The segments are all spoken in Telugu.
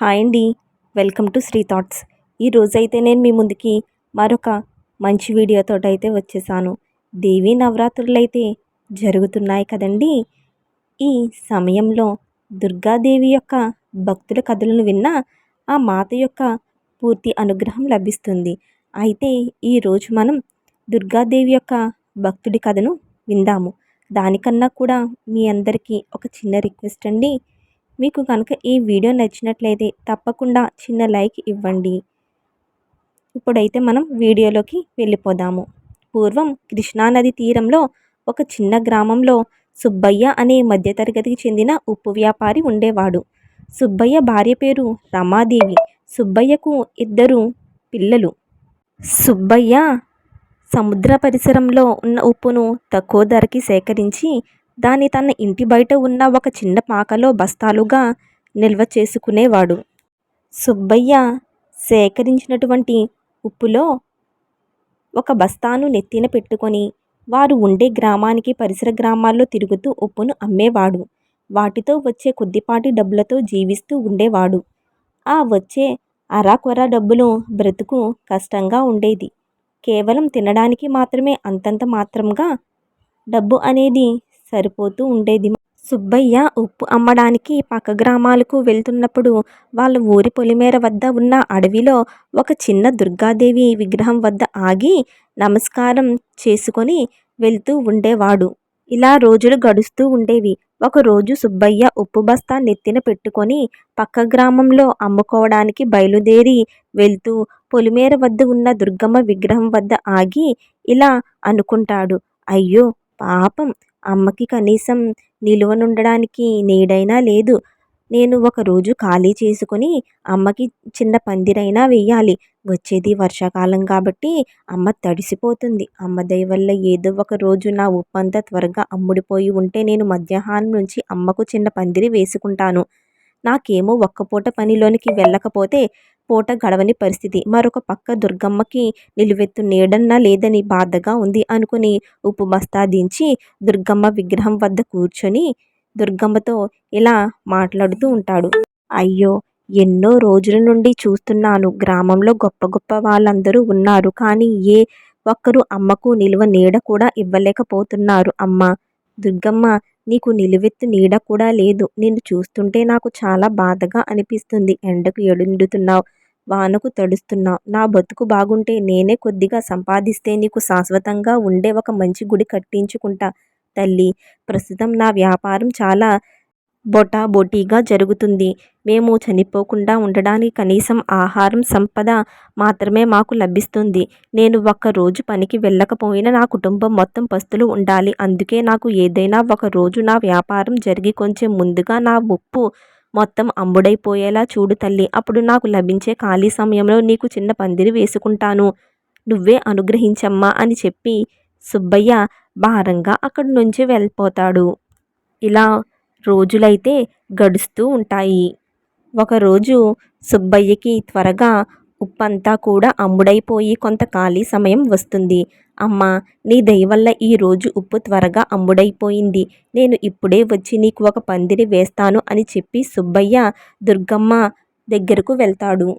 హాయ్ అండి. Welcome to Sri thoughts. ఈరోజైతే నేను మీ ముందుకి మరొక మంచి వీడియోతో అయితే వచ్చేసాను. దేవీ నవరాత్రులు అయితే జరుగుతున్నాయి కదండి. ఈ సమయంలో దుర్గాదేవి యొక్క భక్తుల కథలను విన్న ఆ మాత యొక్క పూర్తి అనుగ్రహం లభిస్తుంది. అయితే ఈరోజు మనం దుర్గాదేవి యొక్క భక్తుడి కథను విందాము. దానికన్నా కూడా మీ అందరికీ ఒక చిన్న రిక్వెస్ట్ అండి. మీకు కనుక ఈ వీడియో నచ్చినట్లయితే తప్పకుండా చిన్న లైక్ ఇవ్వండి. ఇప్పుడైతే మనం వీడియోలోకి వెళ్ళిపోదాము. పూర్వం కృష్ణానది తీరంలో ఒక చిన్న గ్రామంలో సుబ్బయ్య అనే మధ్యతరగతికి చెందిన ఉప్పు వ్యాపారి ఉండేవాడు. సుబ్బయ్య భార్య పేరు రమాదేవి. సుబ్బయ్యకు ఇద్దరు పిల్లలు. సుబ్బయ్య సముద్ర పరిసరంలో ఉన్న ఉప్పును తక్కువ ధరకి సేకరించి దాన్ని తన ఇంటి బయట ఉన్న ఒక చిన్న పాకలో బస్తాలుగా నిల్వ చేసుకునేవాడు. సుబ్బయ్య సేకరించినటువంటి ఉప్పులో ఒక బస్తాను నెత్తిన పెట్టుకొని వారు ఉండే గ్రామానికి పరిసర గ్రామాల్లో తిరుగుతూ ఉప్పును అమ్మేవాడు. వాటితో వచ్చే కొద్దిపాటి డబ్బులతో జీవిస్తూ ఉండేవాడు. ఆ వచ్చే అరాకొరా డబ్బులు బ్రతుకు కష్టంగా ఉండేది. కేవలం తినడానికి మాత్రమే అంతంత మాత్రంగా డబ్బు అనేది సరిపోతూ ఉండేది. సుబ్బయ్య ఉప్పు అమ్మడానికి పక్క గ్రామాలకు వెళ్తున్నప్పుడు వాళ్ళ ఊరి పొలిమేర వద్ద ఉన్న అడవిలో ఒక చిన్న దుర్గాదేవి విగ్రహం వద్ద ఆగి నమస్కారం చేసుకొని వెళ్తూ ఉండేవాడు. ఇలా రోజులు గడుస్తూ ఉండేవి. ఒకరోజు సుబ్బయ్య ఉప్పు బస్తా నెత్తిన పెట్టుకొని పక్క గ్రామంలో అమ్ముకోవడానికి బయలుదేరి వెళ్తూ పొలిమేర వద్ద ఉన్న దుర్గమ్మ విగ్రహం వద్ద ఆగి ఇలా అనుకుంటాడు. అయ్యో పాపం. అమ్మకి కనీసం నిలువనుండడానికి నీడైనా లేదు. నేను ఒకరోజు ఖాళీ చేసుకుని అమ్మకి చిన్న పందిరైనా వెయ్యాలి. వచ్చేది వర్షాకాలం కాబట్టి అమ్మ తడిసిపోతుంది. అమ్మ దయ వల్ల ఏదో ఒక రోజు నా ఉప్పంతా త్వరగా అమ్ముడిపోయి ఉంటే నేను మధ్యాహ్నం నుంచి అమ్మకు చిన్న పందిరి వేసుకుంటాను. నాకేమో ఒక్కపూట పనిలోనికి వెళ్ళకపోతే పూట గడవని పరిస్థితి. మరొక పక్క దుర్గమ్మకి నిలువెత్తు నీడన్నా లేదని బాధగా ఉంది అనుకుని ఉప్పు బస్తా దించి దుర్గమ్మ విగ్రహం వద్ద కూర్చొని దుర్గమ్మతో ఇలా మాట్లాడుతూ ఉంటాడు. అయ్యో ఎన్నో రోజుల నుండి చూస్తున్నాను. గ్రామంలో గొప్ప గొప్ప వాళ్ళందరూ ఉన్నారు. కానీ ఏ ఒక్కరు అమ్మకు నిలువ నీడ కూడా ఇవ్వలేకపోతున్నారు. అమ్మ దుర్గమ్మ నీకు నిలువెత్తు నీడ కూడా లేదు. నిన్ను చూస్తుంటే నాకు చాలా బాధగా అనిపిస్తుంది. ఎండకు ఎడుండుతున్నావు వానకు తడుస్తున్నా. నా బతుకు బాగుంటే నేనే కొద్దిగా సంపాదిస్తే నీకు శాశ్వతంగా ఉండే ఒక మంచి గుడి కట్టించుకుంటా. తల్లి ప్రస్తుతం నా వ్యాపారం చాలా బొటాబొటీగా జరుగుతుంది. మేము చనిపోకుండా ఉండడానికి కనీసం ఆహారం సంపద మాత్రమే మాకు లభిస్తుంది. నేను ఒక్క రోజు పనికి వెళ్ళకపోయినా నా కుటుంబం మొత్తం పస్తులు ఉండాలి. అందుకే నాకు ఏదైనా ఒక రోజు నా వ్యాపారం జరిగి కొంచెం ముందుగా నా ఉప్పు మొత్తం అమ్ముడైపోయేలా చూడు తల్లి అప్పుడు నాకు లభించే ఖాళీ సమయంలో నీకు చిన్న పందిరి వేసుకుంటాను. నువ్వే అనుగ్రహించమ్మా అని చెప్పి సుబ్బయ్య భారంగా అక్కడి నుంచి వెళ్ళిపోతాడు. ఇలా రోజులైతే గడుస్తూ ఉంటాయి. ఒకరోజు సుబ్బయ్యకి త్వరగా ఉప్పంతా కూడా అమ్ముడైపోయి కొంత ఖాళీ సమయం వస్తుంది. అమ్మ నీ దయవల్ల ఈరోజు ఉప్పు త్వరగా అమ్ముడైపోయింది నేను ఇప్పుడే వచ్చి నీకు ఒక పందిరి వేస్తాను అని చెప్పి సుబ్బయ్య దుర్గమ్మ దగ్గరకు వెళ్తాడు.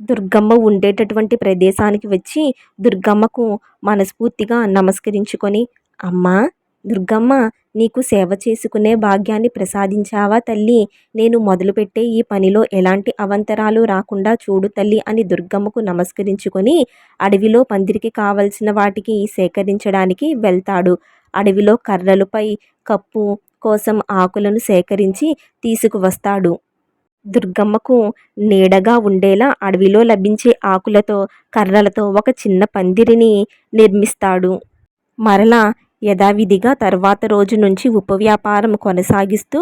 దుర్గమ్మ ఉండేటటువంటి ప్రదేశానికి వచ్చి దుర్గమ్మకు మనస్ఫూర్తిగా నమస్కరించుకొని అమ్మా దుర్గమ్మ నీకు సేవ చేసుకునే భాగ్యాన్ని ప్రసాదించావా తల్లి? నేను మొదలుపెట్టే ఈ పనిలో ఎలాంటి అవంతరాలు రాకుండా చూడు తల్లి అని దుర్గమ్మకు నమస్కరించుకొని అడవిలో పందిరికి కావలసిన వాటికి సేకరించడానికి వెళ్తాడు. అడవిలో కర్రలపై కప్పు కోసం ఆకులను సేకరించి తీసుకువస్తాడు. దుర్గమ్మకు నీడగా ఉండేలా అడవిలో లభించే ఆకులతో కర్రలతో ఒక చిన్న పందిరిని నిర్మిస్తాడు. మరలా యథావిధిగా తర్వాత రోజు నుంచి ఉప వ్యాపారం కొనసాగిస్తూ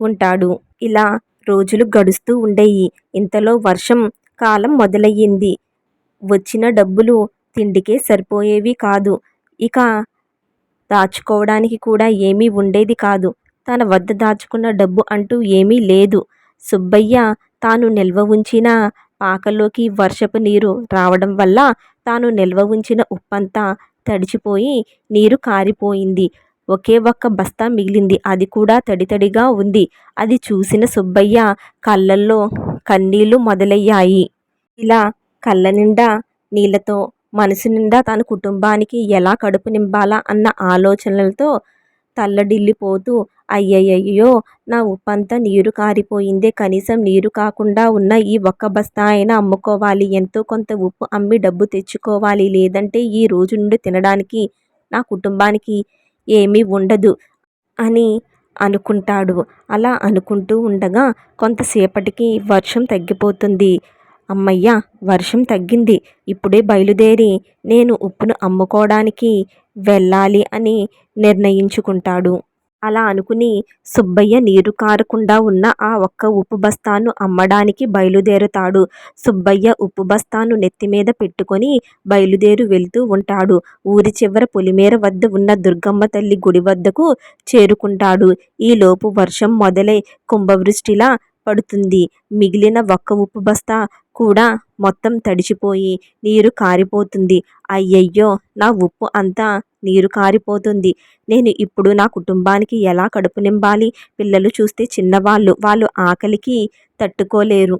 ఉంటాడు. ఇలా రోజులు గడుస్తూ ఉండేవి ఇంతలో వర్షం కాలం మొదలయ్యింది. వచ్చిన డబ్బులు తిండికే సరిపోయేవి కాదు. ఇక దాచుకోవడానికి కూడా ఏమీ ఉండేది కాదు. తన వద్ద దాచుకున్న డబ్బు అంటూ ఏమీ లేదు. సుబ్బయ్య తాను నిల్వ ఉంచిన పాకలోకి వర్షపు నీరు రావడం వల్ల తాను నిల్వ ఉంచిన ఉప్పంతా తడిచిపోయి నీరు కారిపోయింది. ఒకే ఒక్క బస్తా మిగిలింది. అది కూడా తడితడిగా ఉంది. అది చూసిన సుబ్బయ్య కళ్ళల్లో కన్నీళ్ళు మొదలయ్యాయి. ఇలా కళ్ళ నిండా నీళ్ళతో మనసు నిండా తన కుటుంబానికి ఎలా కడుపు నింపాలా అన్న ఆలోచనలతో తల్లడిల్లిపోతూ అయ్యయ్యో నా ఉప్పంతా నీరు కారిపోయిందే కనీసం నీరు కాకుండా ఉన్న ఈ ఒక్క బస్తా అయినా అమ్ముకోవాలి ఎంతో కొంత ఉప్పు అమ్మి డబ్బు తెచ్చుకోవాలి లేదంటే ఈ రోజు నుండి తినడానికి నా కుటుంబానికి ఏమీ ఉండదు అని అనుకుంటాడు. అలా అనుకుంటూ ఉండగా కొంతసేపటికి వర్షం తగ్గిపోతుంది. అమ్మయ్య వర్షం తగ్గింది. ఇప్పుడే బయలుదేరి నేను ఉప్పును అమ్ముకోవడానికి వెళ్ళాలి అని నిర్ణయించుకుంటాడు. అలా అనుకుని సుబ్బయ్య నీరు కారకుండా ఉన్న ఆ ఒక్క ఉప్పు బస్తాను అమ్మడానికి బయలుదేరుతాడు. సుబ్బయ్య ఉప్పు బస్తాను నెత్తిమీద పెట్టుకొని బయలుదేరి వెళ్తూ ఉంటాడు. ఊరి చివర పొలిమేర వద్ద ఉన్న దుర్గమ్మ తల్లి గుడి వద్దకు చేరుకుంటాడు. ఈలోపు వర్షం మొదలై కుంభవృష్టిలా పడుతుంది. మిగిలిన ఒక్క ఉప్పు బస్తా కూడా మొత్తం తడిచిపోయి నీరు కారిపోతుంది. అయ్యయ్యో నా ఉప్పు అంతా నీరు కారిపోతుంది. నేను ఇప్పుడు నా కుటుంబానికి ఎలా కడుపు నింపాలి? పిల్లలు చూస్తే చిన్నవాళ్ళు వాళ్ళు ఆకలికి తట్టుకోలేరు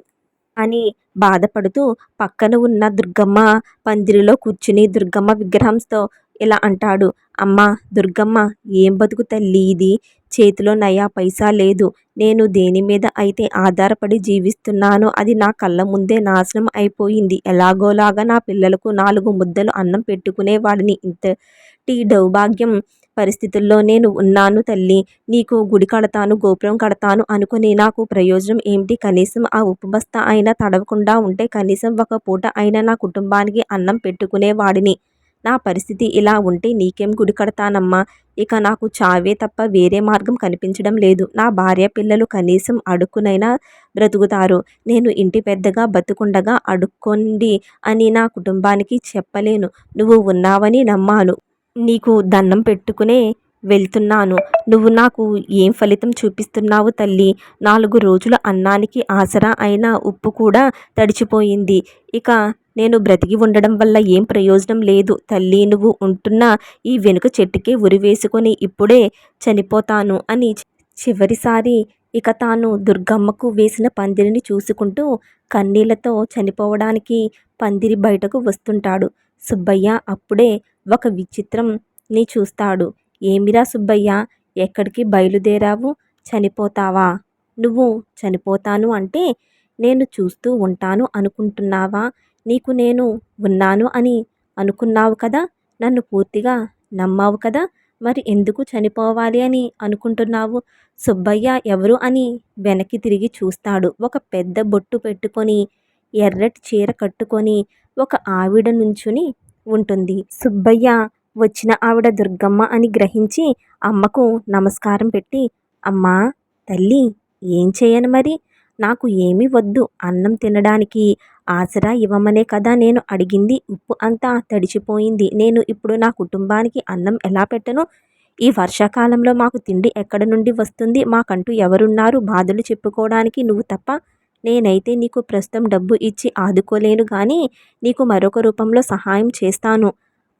అని బాధపడుతూ పక్కన ఉన్న దుర్గమ్మ పందిరిలో కూర్చుని దుర్గమ్మ విగ్రహంతో ఇలా అంటాడు. అమ్మ దుర్గమ్మ ఏం బతుకు తల్లి ఇది? చేతిలో నయా పైసా లేదు. నేను దేని మీద అయితే ఆధారపడి జీవిస్తున్నానో అది నా కళ్ళ ముందే నాశనం అయిపోయింది. ఎలాగోలాగా నా పిల్లలకు నాలుగు ముద్దలు అన్నం పెట్టుకునేవాడిని ఇంతటి దౌర్భాగ్యం పరిస్థితుల్లో నేను ఉన్నాను తల్లి. నీకు గుడి కడతాను గోపురం కడతాను అనుకుని నాకు ప్రయోజనం ఏమిటి? కనీసం ఆ ఉపమస్త అయినా తడవకుండా ఉంటే కనీసం ఒక పూట అయినా నా కుటుంబానికి అన్నం పెట్టుకునేవాడిని నా పరిస్థితి ఇలా ఉంటే నీకేం గుడి కడతానమ్మా? ఇక నాకు చావే తప్ప వేరే మార్గం కనిపించడం లేదు. నా భార్య పిల్లలు కనీసం అడుక్కునైనా బ్రతుకుతారు. నేను ఇంటి పెద్దగా బతుకుండగా అడుక్కోండి అని నా కుటుంబానికి చెప్పలేను. నువ్వు ఉన్నావని నమ్మాను. నీకు దండం పెట్టుకునే వెళ్తున్నాను. నువ్వు నాకు ఏం ఫలితం చూపిస్తున్నావు తల్లి? నాలుగు రోజుల అన్నానికి ఆసరా అయిన ఉప్పు కూడా తడిచిపోయింది. ఇక నేను బ్రతికి ఉండడం వల్ల ఏం ప్రయోజనం లేదు తల్లి? నువ్వు ఉంటున్న ఈ వెనుక చెట్టుకే ఉరివేసుకొని ఇప్పుడే చనిపోతాను అని చివరిసారి ఇక తాను దుర్గమ్మకు వేసిన పందిరిని చూసుకుంటూ కన్నీళ్ళతో చనిపోవడానికి పందిరి బయటకు వస్తుంటాడు. సుబ్బయ్య అప్పుడే ఒక విచిత్రంని చూస్తాడు. ఏమిరా సుబ్బయ్య? ఎక్కడికి బయలుదేరావు? చనిపోతావా? నువ్వు చనిపోతాను అంటే నేను చూస్తూ ఉంటాను అనుకుంటున్నావా? నీకు నేను ఉన్నాను అని అనుకున్నావు కదా? నన్ను పూర్తిగా నమ్మావు కదా? మరి ఎందుకు చనిపోవాలి అని అనుకుంటున్నావు? సుబ్బయ్య ఎవరు అని వెనక్కి తిరిగి చూస్తాడు. ఒక పెద్ద బొట్టు పెట్టుకొని ఎర్రటి చీర కట్టుకొని ఒక ఆవిడ నుంచుని ఉంటుంది. సుబ్బయ్య వచ్చిన ఆవిడ దుర్గమ్మ అని గ్రహించి అమ్మకు నమస్కారం పెట్టి అమ్మా తల్లి ఏం చేయను మరి? నాకు ఏమీ వద్దు. అన్నం తినడానికి ఆసరా ఇవ్వమనే కదా నేను అడిగింది. ఉప్పు అంతా తడిచిపోయింది. నేను ఇప్పుడు నా కుటుంబానికి అన్నం ఎలా పెట్టను? ఈ వర్షాకాలంలో మాకు తిండి ఎక్కడ నుండి వస్తుంది? మాకంటూ ఎవరున్నారు? బాధలు చెప్పుకోవడానికి నువ్వు తప్ప. నేనైతే నీకు ప్రస్తుతం డబ్బు ఇచ్చి ఆదుకోలేను కానీ నీకు మరొక రూపంలో సహాయం చేస్తాను.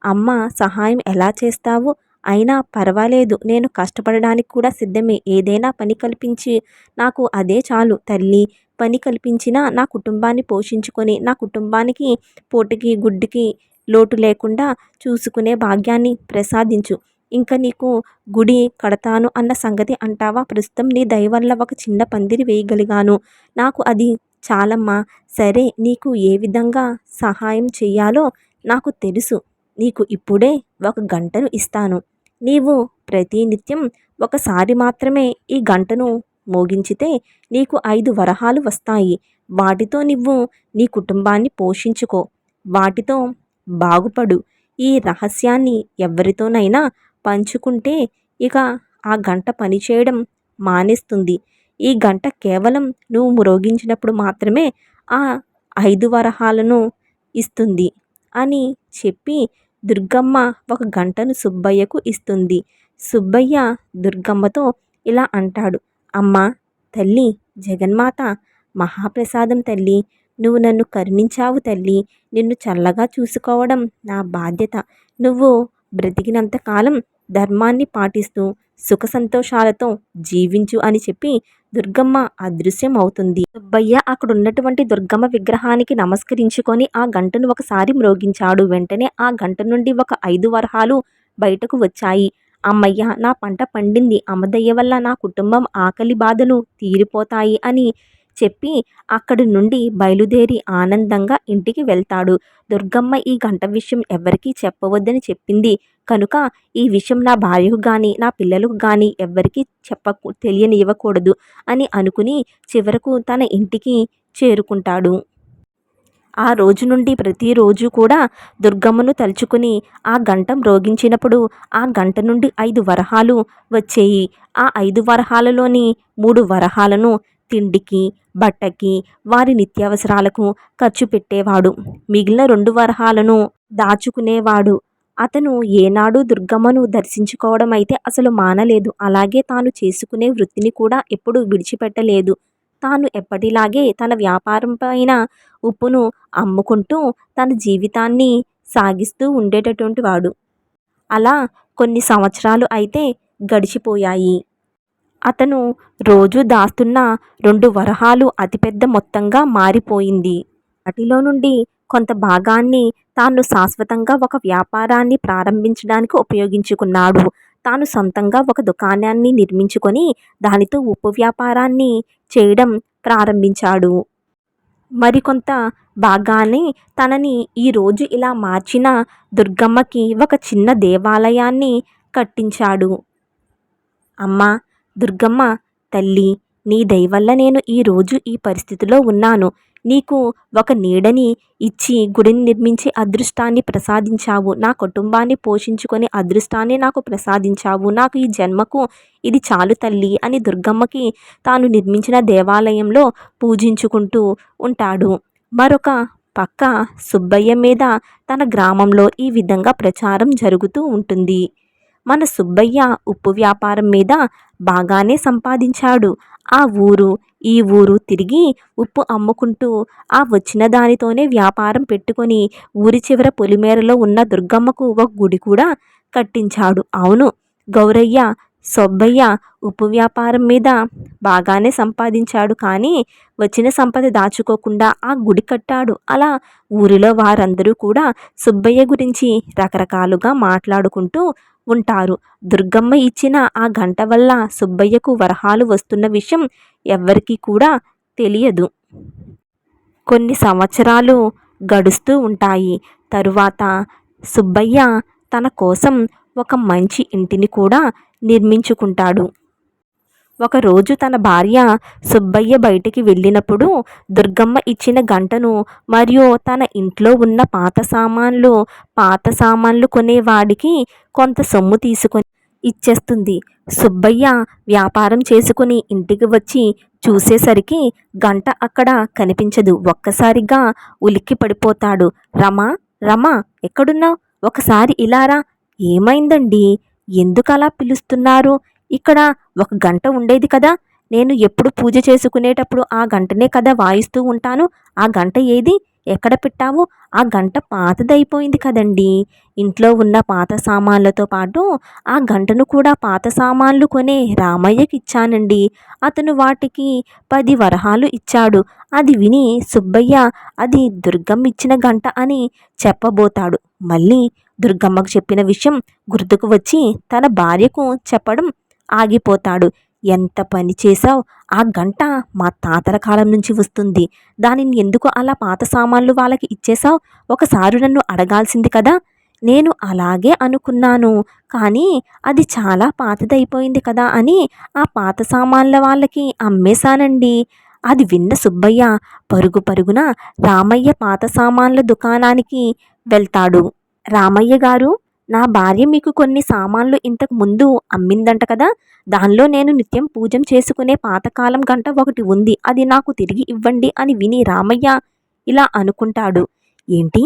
అమ్మ సహాయం ఎలా చేస్తావు? అయినా పర్వాలేదు నేను కష్టపడడానికి కూడా సిద్ధమే. ఏదైనా పని కల్పించి నాకు అదే చాలు తల్లి. పని కల్పించినా నా కుటుంబాన్ని పోషించుకొని నా కుటుంబానికి పోటుకి గుడ్డికి లోటు లేకుండా చూసుకునే భాగ్యాన్ని ప్రసాదించు. ఇంకా నీకు గుడి కడతాను అన్న సంగతి అంటావా? ప్రస్తుతం నీ దయ వల్ల ఒక చిన్న పందిరి వేయగలిగాను. నాకు అది చాలమ్మా. సరే నీకు ఏ విధంగా సహాయం చేయాలో నాకు తెలుసు. నీకు ఇప్పుడే ఒక గంటను ఇస్తాను. నీవు ప్రతినిత్యం ఒకసారి మాత్రమే ఈ గంటను మోగించితే నీకు ఐదు వరహాలు వస్తాయి. వాటితో నువ్వు నీ కుటుంబాన్ని పోషించుకో. వాటితో బాగుపడు. ఈ రహస్యాన్ని ఎవరితోనైనా పంచుకుంటే ఇక ఆ గంట పనిచేయడం మానేస్తుంది. ఈ గంట కేవలం నువ్వు మ్రోగించినప్పుడు మాత్రమే ఆ ఐదు వరహాలను ఇస్తుంది అని చెప్పి దుర్గమ్మ ఒక గంటను సుబ్బయ్యకు ఇస్తుంది. సుబ్బయ్య దుర్గమ్మతో ఇలా అంటాడు. అమ్మ తల్లి జగన్మాత మహాప్రసాదం తల్లి నువ్వు నన్ను కరుణించావు తల్లి నిన్ను చల్లగా చూసుకోవడం నా బాధ్యత. నువ్వు బ్రతికినంత కాలం ధర్మాన్ని పాటిస్తూ సుఖ సంతోషాలతో జీవించు అని చెప్పి దుర్గమ్మ అదృశ్యం అవుతుంది సుబ్బయ్య అక్కడ ఉన్నటువంటి దుర్గమ్మ విగ్రహానికి నమస్కరించుకొని ఆ గంటను ఒకసారి మ్రోగించాడు. వెంటనే ఆ గంట నుండి ఒక ఐదు వరహాలు బయటకు వచ్చాయి. అమ్మయ్య నా పంట పండింది. అమ్మదయ్య వల్ల నా కుటుంబం ఆకలి బాధలు తీరిపోతాయి అని చెప్పి అక్కడి నుండి బయలుదేరి ఆనందంగా ఇంటికి వెళ్తాడు. దుర్గమ్మ ఈ గంట విషయం ఎవరికీ చెప్పవద్దని చెప్పింది. కనుక ఈ విషయం నా భార్యకు కానీ నా పిల్లలకు కానీ ఎవ్వరికీ చెప్పకు తెలియనివ్వకూడదు అని అనుకుని చివరకు తన ఇంటికి చేరుకుంటాడు. ఆ రోజు నుండి ప్రతిరోజు కూడా దుర్గమ్మను తలుచుకుని ఆ గంట రోగించినప్పుడు ఆ గంట నుండి ఐదు వరహాలు వచ్చేయి. ఆ ఐదు వరహాలలోని మూడు వరహాలను తిండికి బట్టకి వారి నిత్యావసరాలకు ఖర్చు పెట్టేవాడు. మిగిలిన రెండు వరహాలను దాచుకునేవాడు. అతను ఏనాడు దుర్గమ్మను దర్శించుకోవడం అయితే అసలు మానలేదు. అలాగే తాను చేసుకునే వృత్తిని కూడా ఎప్పుడు విడిచిపెట్టలేదు. తాను ఎప్పటిలాగే తన వ్యాపారం పైన ఉప్పును అమ్ముకుంటూ తన జీవితాన్ని సాగిస్తూ ఉండేటటువంటి వాడు. అలా కొన్ని సంవత్సరాలు అయితే గడిచిపోయాయి. అతను రోజు దాస్తున్న రెండు వరహాలు అతిపెద్ద మొత్తంగా మారిపోయింది. వాటిలో నుండి కొంత భాగాన్ని తాను శాశ్వతంగా ఒక వ్యాపారాన్ని ప్రారంభించడానికి ఉపయోగించుకున్నాడు. తాను సొంతంగా ఒక దుకాణాన్ని నిర్మించుకొని దానితో ఉప్పు వ్యాపారాన్ని చేయడం ప్రారంభించాడు. మరికొంత భాగాన్ని తనని ఈరోజు ఇలా మార్చిన దుర్గమ్మకి ఒక చిన్న దేవాలయాన్ని కట్టించాడు. అమ్మ దుర్గమ్మ తల్లి నీ దయవల్ల నేను ఈరోజు ఈ పరిస్థితిలో ఉన్నాను. నీకు ఒక నీడని ఇచ్చి గుడిని నిర్మించి అదృష్టాన్ని ప్రసాదించావు. నా కుటుంబాన్ని పోషించుకొని అదృష్టాన్ని నాకు ప్రసాదించావు. నాకు ఈ జన్మకు ఇది చాలు తల్లి అని దుర్గమ్మకి తాను నిర్మించిన దేవాలయంలో పూజించుకుంటూ ఉంటాడు. మరొక పక్క సుబ్బయ్య మీద తన గ్రామంలో ఈ విధంగా ప్రచారం జరుగుతూ ఉంటుంది. మన సుబ్బయ్య ఉప్పు వ్యాపారం మీద బాగానే సంపాదించాడు. ఆ ఊరు ఈ ఊరు తిరిగి ఉప్పు అమ్ముకుంటూ ఆ వచ్చిన దానితోనే వ్యాపారం పెట్టుకొని ఊరి చివర పొలిమేరలో ఉన్న దుర్గమ్మకు ఒక గుడి కూడా కట్టించాడు. అవును గౌరయ్య సుబ్బయ్య ఉప్పు వ్యాపారం మీద బాగానే సంపాదించాడు కానీ వచ్చిన సంపద దాచుకోకుండా ఆ గుడి కట్టాడు. అలా ఊరిలో వారందరూ కూడా సుబ్బయ్య గురించి రకరకాలుగా మాట్లాడుకుంటూ ఉంటారు. దుర్గమ్మ ఇచ్చిన ఆ గంట వల్ల సుబ్బయ్యకు వరహాలు వస్తున్న విషయం ఎవ్వరికీ కూడా తెలియదు. కొన్ని సంవత్సరాలు గడుస్తూ ఉంటాయి. తరువాత సుబ్బయ్య తన కోసం ఒక మంచి ఇంటిని కూడా నిర్మించుకుంటాడు. ఒకరోజు తన భార్య సుబ్బయ్య బయటికి వెళ్ళినప్పుడు దుర్గమ్మ ఇచ్చిన గంటను మరియు తన ఇంట్లో ఉన్న పాత సామాన్లు పాత సామాన్లు కొనేవాడికి కొంత సొమ్ము తీసుకొని ఇచ్చేస్తుంది. సుబ్బయ్య వ్యాపారం చేసుకుని ఇంటికి వచ్చి చూసేసరికి గంట అక్కడ కనిపించదు. ఒక్కసారిగా ఉలిక్కి పడిపోతాడు. రమా రమా ఎక్కడున్నావు? ఒకసారి ఇలారా ఏమైందండి? ఎందుకలా పిలుస్తున్నారు? ఇక్కడ ఒక గంట ఉండేది కదా. నేను ఎప్పుడు పూజ చేసుకునేటప్పుడు ఆ గంటనే కదా వాయిస్తూ ఉంటాను. ఆ గంట ఏది? ఎక్కడ పెట్టావు? ఆ గంట పాతదైపోయింది కదండి. ఇంట్లో ఉన్న పాత సామాన్లతో పాటు ఆ గంటను కూడా పాత సామాన్లు కొనే రామయ్యకి ఇచ్చానండి. అతను వాటికి పది వరహాలు ఇచ్చాడు. అది విని సుబ్బయ్య అది దుర్గమ్మ ఇచ్చిన గంట అని చెప్పబోతాడు. మళ్ళీ దుర్గమ్మకు చెప్పిన విషయం గుర్తుకు వచ్చి తన భార్యకు చెప్పడం ఆగిపోతాడు. ఎంత పని చేశావు? ఆ గంట మా తాతల కాలం నుంచి వస్తుంది. దానిని ఎందుకు అలా పాత సామాన్లు వాళ్ళకి ఇచ్చేశావు? ఒకసారి నన్ను అడగాల్సింది కదా? నేను అలాగే అనుకున్నాను. కానీ అది చాలా పాతదైపోయింది కదా అని ఆ పాత సామాన్ల వాళ్ళకి అమ్మేశానండి. అది విన్న సుబ్బయ్య పరుగు పరుగున రామయ్య పాత సామాన్ల దుకాణానికి వెళ్తాడు. రామయ్య గారు నా భార్య మీకు కొన్ని సామాన్లు ఇంతకు ముందు అమ్మిందంట కదా? దానిలో నేను నిత్యం పూజం చేసుకునే పాతకాలం గంట ఒకటి ఉంది. అది నాకు తిరిగి ఇవ్వండి అని విని రామయ్య ఇలా అనుకుంటాడు. ఏంటి?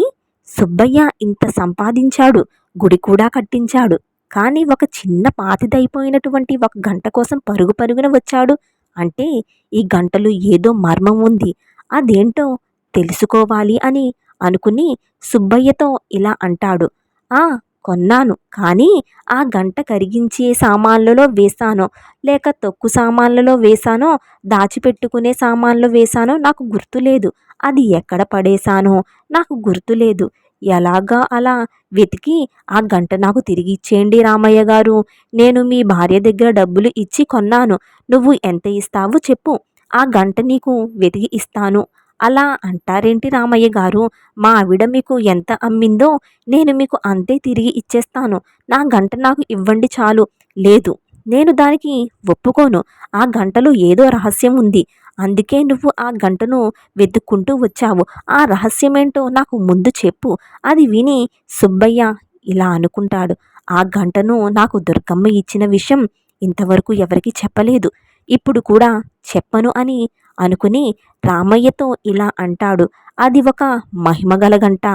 సుబ్బయ్య ఇంత సంపాదించాడు గుడి కూడా కట్టించాడు. కానీ ఒక చిన్న పాతిదైపోయినటువంటి ఒక గంట కోసం పరుగు పరుగున వచ్చాడు. అంటే ఈ గంటలు ఏదో మర్మం ఉంది. అదేంటో తెలుసుకోవాలి అని అనుకుని సుబ్బయ్యతో ఇలా అంటాడు. ఆ కొన్నాను. కానీ ఆ గంట కరిగించే సామాన్లలో వేశానో. లేక తొక్కు సామాన్లలో వేశానో దాచిపెట్టుకునే సామాన్లు వేశానో నాకు గుర్తులేదు. అది ఎక్కడ పడేశానో? నాకు గుర్తులేదు. ఎలాగా అలా వెతికి ఆ గంట నాకు తిరిగి ఇచ్చేయండి రామయ్య గారు. నేను మీ భార్య దగ్గర డబ్బులు ఇచ్చి కొన్నాను. నువ్వు ఎంత ఇస్తావో చెప్పు. ఆ గంట నీకు వెతికి ఇస్తాను. అలా అంటారేంటి రామయ్య గారు? మా ఆవిడ మీకు ఎంత అమ్మిందో నేను మీకు అంతే తిరిగి ఇచ్చేస్తాను. నా గంట నాకు ఇవ్వండి చాలు. లేదు నేను దానికి ఒప్పుకోను. ఆ గంటలో ఏదో రహస్యం ఉంది. అందుకే నువ్వు ఆ గంటను వెతుక్కుంటూ వచ్చావు. ఆ రహస్యమేంటో నాకు ముందు చెప్పు. అది విని సుబ్బయ్య ఇలా అనుకుంటాడు. ఆ గంటను నాకు దుర్గమ్మ ఇచ్చిన విషయం ఇంతవరకు ఎవరికి చెప్పలేదు. ఇప్పుడు కూడా చెప్పను అని అనుకుని రామయ్యతో ఇలా అంటాడు. అది ఒక మహిమగల గంట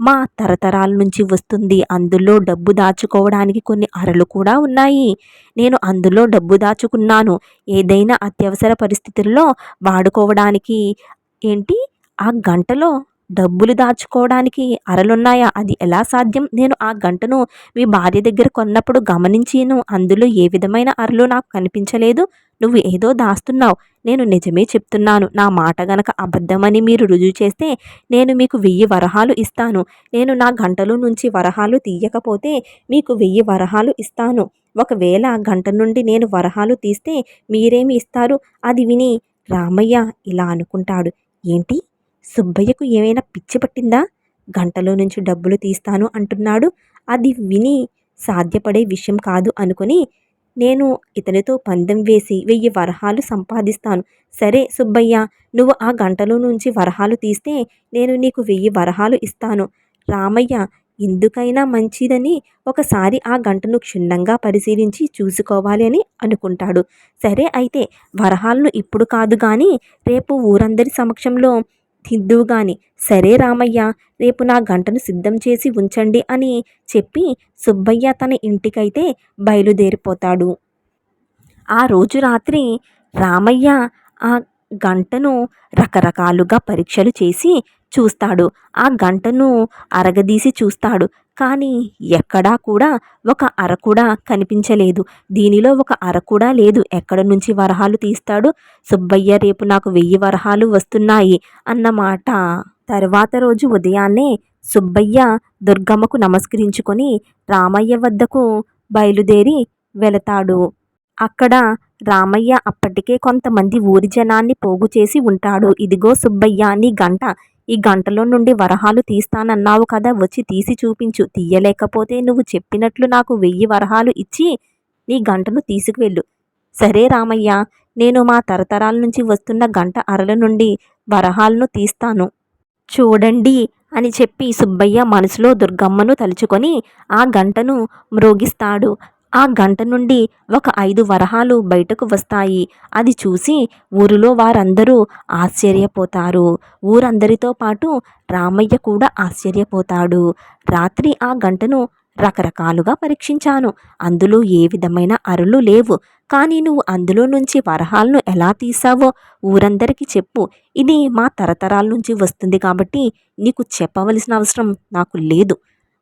మా తరతరాల నుంచి వస్తుంది. అందులో డబ్బు దాచుకోవడానికి కొన్ని అరలు కూడా ఉన్నాయి. నేను అందులో డబ్బు దాచుకున్నాను. ఏదైనా అత్యవసర పరిస్థితుల్లో వాడుకోవడానికి ఏంటి? ఆ గంటలో డబ్బులు దాచుకోవడానికి అరలున్నాయా? అది ఎలా సాధ్యం? నేను ఆ గంటను మీ భార్య దగ్గర కొన్నప్పుడు గమనించిను. అందులో ఏ విధమైన అరలు నాకు కనిపించలేదు. నువ్వు ఏదో దాస్తున్నావు. నేను నిజమే చెప్తున్నాను. నా మాట గనక అబద్ధమని మీరు రుజువు చేస్తే నేను మీకు వెయ్యి వరహాలు ఇస్తాను. నేను నా గంటలో నుంచి వరహాలు తీయకపోతే మీకు వెయ్యి వరహాలు ఇస్తాను. ఒకవేళ గంట నుండి నేను వరహాలు తీస్తే మీరేమి ఇస్తారు? అది విని రామయ్య ఇలా అనుకుంటాడు. ఏంటి? సుబ్బయ్యకు ఏమైనా పిచ్చి పట్టిందా? గంటలో నుంచి డబ్బులు తీస్తాను అంటున్నాడు. అది విని సాధ్యపడే విషయం కాదు అనుకుని నేను ఇతనితో పందెం వేసి వెయ్యి వరహాలు సంపాదిస్తాను. సరే సుబ్బయ్య నువ్వు ఆ గంటలో నుంచి వరహాలు తీస్తే నేను నీకు వెయ్యి వరహాలు ఇస్తాను. రామయ్య ఎందుకైనా మంచిదని ఒకసారి ఆ గంటను క్షుణ్ణంగా పరిశీలించి చూసుకోవాలి అని అనుకుంటాడు. సరే అయితే వరహాలను ఇప్పుడు కాదు కానీ రేపు ఊరందరి సమక్షంలో తిద్దువుగాని సరే రామయ్య రేపు నా గంటను సిద్ధం చేసి ఉంచండి అని చెప్పి సుబ్బయ్య తన ఇంటికైతే బయలుదేరిపోతాడు. ఆ రోజు రాత్రి రామయ్య ఆ గంటను రకరకాలుగా పరీక్షలు చేసి చూస్తాడు. ఆ గంటను అరగదీసి చూస్తాడు. కానీ ఎక్కడా కూడా ఒక అర కూడా కనిపించలేదు. దీనిలో ఒక అర కూడా లేదు. ఎక్కడ నుంచి వరహాలు తీస్తాడు? సుబ్బయ్య రేపు నాకు వెయ్యి వరహాలు వస్తున్నాయి అన్నమాట తర్వాత రోజు ఉదయాన్నే సుబ్బయ్య దుర్గమ్మకు నమస్కరించుకొని రామయ్య వద్దకు బయలుదేరి వెళతాడు. అక్కడ రామయ్య అప్పటికే కొంతమంది ఊరి జనాన్ని పోగు చేసి ఉంటాడు. ఇదిగో సుబ్బయ్య నీ గంట. ఈ గంటలో నుండి వరహాలు తీస్తానన్నావు కదా వచ్చి తీసి చూపించు. తీయలేకపోతే నువ్వు చెప్పినట్లు నాకు వెయ్యి వరహాలు ఇచ్చి నీ గంటను తీసుకువెళ్ళు. సరే రామయ్య నేను మా తరతరాల నుంచి వస్తున్న గంట అరల నుండి వరహాలను తీస్తాను. చూడండి అని చెప్పి సుబ్బయ్య మనసులో దుర్గమ్మను తలుచుకొని ఆ గంటను మ్రోగిస్తాడు. ఆ గంట నుండి ఒక ఐదు వరహాలు బయటకు వస్తాయి. అది చూసి ఊరిలో వారందరూ ఆశ్చర్యపోతారు. ఊరందరితో పాటు రామయ్య కూడా ఆశ్చర్యపోతాడు. రాత్రి ఆ గంటను రకరకాలుగా పరీక్షించాను. అందులో ఏ విధమైన అరులు లేవు. కానీ నువ్వు అందులో నుంచి వరహాలను ఎలా తీసావో ఊరందరికీ చెప్పు. ఇది మా తరతరాల నుంచి వస్తుంది కాబట్టి నీకు చెప్పవలసిన అవసరం నాకు లేదు.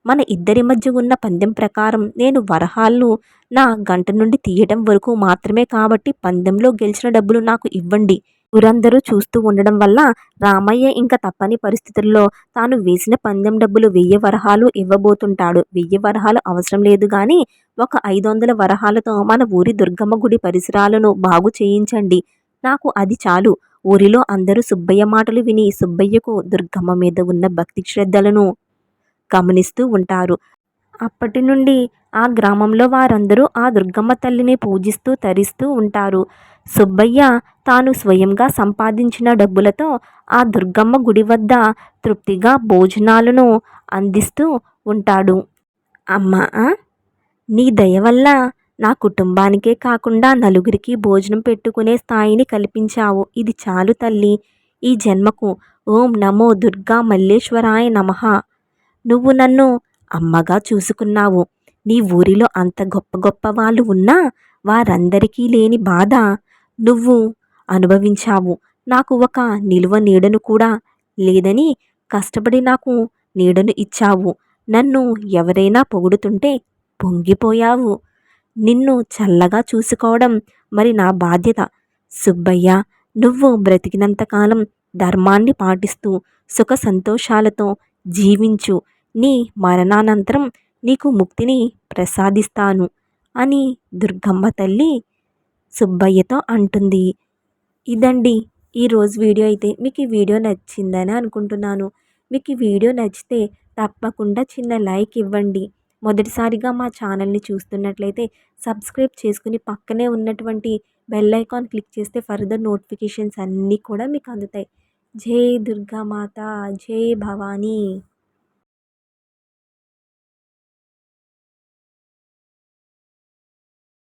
మన ఇద్దరి మధ్య ఉన్న పందెం ప్రకారం నేను వరహాలను నా గంట నుండి తీయడం వరకు మాత్రమే కాబట్టి పందెంలో గెలిచిన డబ్బులు నాకు ఇవ్వండి. ఊరందరూ చూస్తూ ఉండడం వల్ల రామయ్య ఇంకా తప్పని పరిస్థితుల్లో తాను వేసిన పందెం డబ్బులు వెయ్యి వరహాలు ఇవ్వబోతుంటాడు. వెయ్యి వరహాలు అవసరం లేదు కానీ ఒక ఐదు వందల వరహాలతో మన ఊరి దుర్గమ్మ గుడి పరిసరాలను బాగు చేయించండి. నాకు అది చాలు. ఊరిలో అందరూ సుబ్బయ్య మాటలు విని సుబ్బయ్యకు దుర్గమ్మ మీద ఉన్న భక్తి శ్రద్ధలను గమనిస్తూ ఉంటారు. అప్పటి నుండి ఆ గ్రామంలో వారందరూ ఆ దుర్గమ్మ తల్లిని పూజిస్తూ తరిస్తూ ఉంటారు. సుబ్బయ్య తాను స్వయంగా సంపాదించిన డబ్బులతో ఆ దుర్గమ్మ గుడి వద్ద తృప్తిగా భోజనాలను అందిస్తూ ఉంటాడు. అమ్మా నీ దయ వల్ల నా కుటుంబానికే కాకుండా నలుగురికి భోజనం పెట్టుకునే స్థాయిని కల్పించావు. ఇది చాలు తల్లి. ఈ జన్మకు ఓం నమో దుర్గా మల్లేశ్వరాయ నమః. నువ్వు నన్ను అమ్మగా చూసుకున్నావు. నీ ఊరిలో అంత గొప్ప గొప్ప వాళ్ళు ఉన్నా వారందరికీ లేని బాధ నువ్వు అనుభవించావు. నాకు ఒక నిలువ నీడను కూడా లేదని కష్టపడి నాకు నీడను ఇచ్చావు. నన్ను ఎవరైనా పొగుడుతుంటే పొంగిపోయావు. నిన్ను చల్లగా చూసుకోవడం మరి నా బాధ్యత. సుబ్బయ్య నువ్వు బ్రతికినంతకాలం ధర్మాన్ని పాటిస్తూ సుఖ సంతోషాలతో జీవించు. నీ మరణానంతరం నీకు ముక్తిని ప్రసాదిస్తాను అని దుర్గమ్మ తల్లి సుబ్బయ్యతో అంటుంది. ఇదండి ఈరోజు వీడియో అయితే. మీకు ఈ వీడియో నచ్చిందని అనుకుంటున్నాను. మీకు ఈ వీడియో నచ్చితే తప్పకుండా చిన్న లైక్ ఇవ్వండి. మొదటిసారిగా మా ఛానల్ని చూస్తున్నట్లయితే సబ్స్క్రైబ్ చేసుకుని పక్కనే ఉన్నటువంటి బెల్ ఐకాన్ క్లిక్ చేస్తే ఫర్దర్ నోటిఫికేషన్స్ అన్నీ కూడా మీకు అందుతాయి. జై దుర్గామాత జై భవానీ.